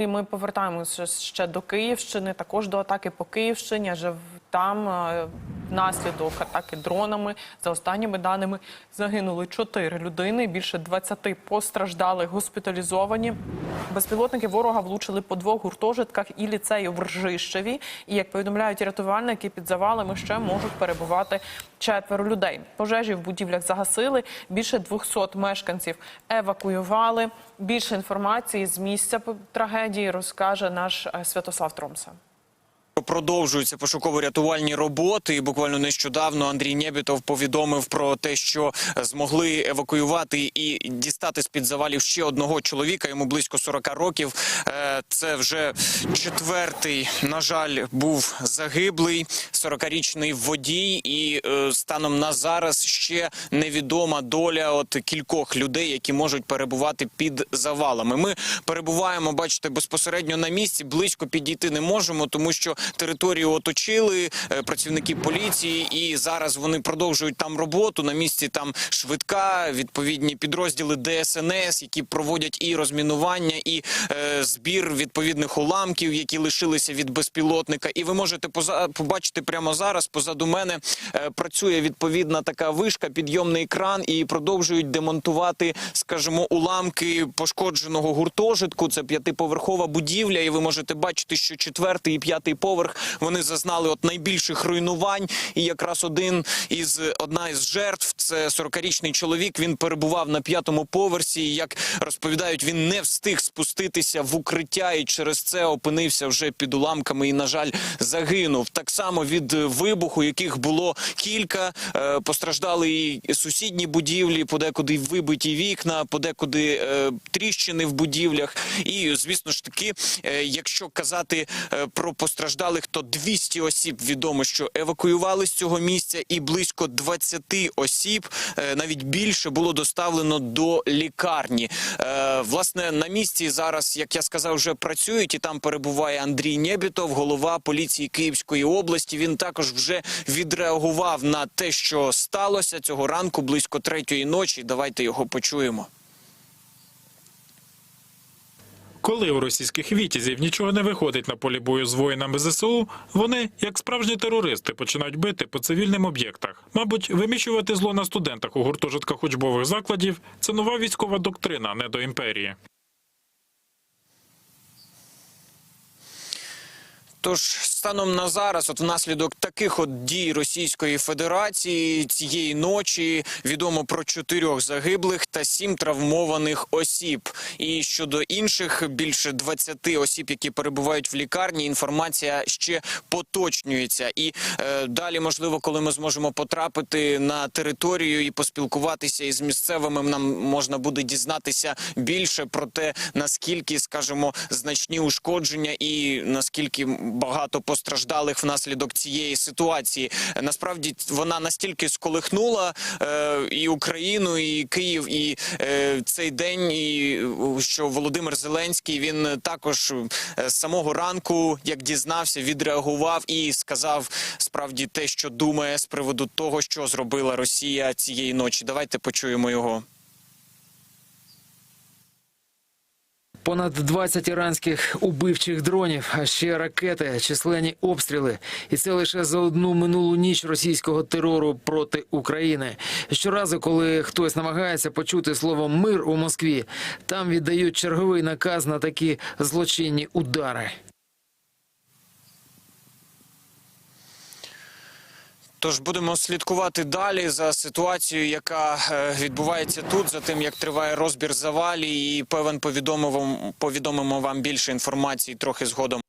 І ми повертаємося ще до Київщини, також до атаки по Київщині. Адже там е, внаслідок атаки дронами, за останніми даними, загинули 4 людини. Більше 20 постраждали, госпіталізовані. Безпілотники ворога влучили по двох гуртожитках і ліцею в Ржищеві. І як повідомляють рятувальники, під завалами ще можуть перебувати четверо людей. Пожежі в будівлях загасили. Більше 200 мешканців евакуювали. Більше інформації з місця трагедії розкаже наш е, Святослав Тромса. Продовжуються пошуково-рятувальні роботи. І буквально нещодавно Андрій Нєбітов повідомив про те, що змогли евакуювати і дістати з під завалів ще одного чоловіка. Йому близько 40 років. Е, Це вже четвертий, на жаль, був загиблий 40-річний водій. І е, станом на зараз ще невідома доля от кількох людей, які можуть перебувати під завалами. Ми перебуваємо, бачите, безпосередньо на місці. Близько підійти не можемо, тому що територію оточили е, працівники поліції, і зараз вони продовжують там роботу. На місці там швидка, відповідні підрозділи ДСНС, які проводять і розмінування, і е, збір відповідних уламків, які лишилися від безпілотника. І ви можете поза побачити прямо зараз. Позаду мене е, працює відповідна така вишка, підйомний кран, і продовжують демонтувати, скажімо, уламки пошкодженого гуртожитку. Це п'ятиповерхова будівля, і ви можете бачити, що четвертий і п'ятий поверх вони зазнали от найбільших руйнувань. І якраз один із одна із жертв це 40-річний чоловік. Він перебував на п'ятому поверсі. І, Як розповідають, він не встиг спуститися в укриття і через це опинився вже під уламками. І, на жаль, загинув. Так само від вибуху, яких було кілька. Е, Постраждали і сусідні будівлі, подекуди вибиті вікна, подекуди е, тріщини в будівлях. І звісно ж таки, е, якщо казати про постраждалих, то 200 осіб відомо, що евакуювали з цього місця, і близько 20 осіб, е, навіть більше, було доставлено до лікарні. Е, Власне, на місці зараз, як я сказав, вже працюють, і там перебуває Андрій Нєбітов, голова поліції Київської області. Він також вже відреагував на те, що сталося цього ранку близько третьої ночі. Давайте його почуємо. Коли у російських вітязів нічого не виходить на полі бою з воїнами ЗСУ, вони, як справжні терористи, починають бити по цивільним об'єктах. Мабуть, виміщувати зло на студентах у гуртожитках учбових закладів це нова військова доктрина, не до імперії. Тож станом на зараз, от внаслідок таких от дій Російської Федерації цієї ночі відомо про чотирьох загиблих та сім травмованих осіб. І щодо інших більше 20 осіб, які перебувають в лікарні, інформація ще поточнюється. І е, далі, можливо, коли ми зможемо потрапити на територію і поспілкуватися із місцевими, нам можна буде дізнатися більше про те, наскільки, скажімо, значні ушкодження і наскільки багато постраждалих внаслідок цієї ситуації. Насправді вона настільки сколихнула е, і Україну, і Київ, і е, цей день, і що Володимир Зеленський він також е, з самого ранку, як дізнався, відреагував і сказав справді те, що думає з приводу того, що зробила Росія цієї ночі. Давайте почуємо його. Понад 20 іранських убивчих дронів, а ще ракети, численні обстріли. І це лише за одну минулу ніч російського терору проти України. Щоразу, коли хтось намагається почути слово мир у Москві, там віддають черговий наказ на такі злочинні удари. Тож будемо слідкувати далі за ситуацією, яка е, відбувається тут, за тим як триває розбір завалі, і певен повідомимо, повідомимо вам більше інформації трохи згодом.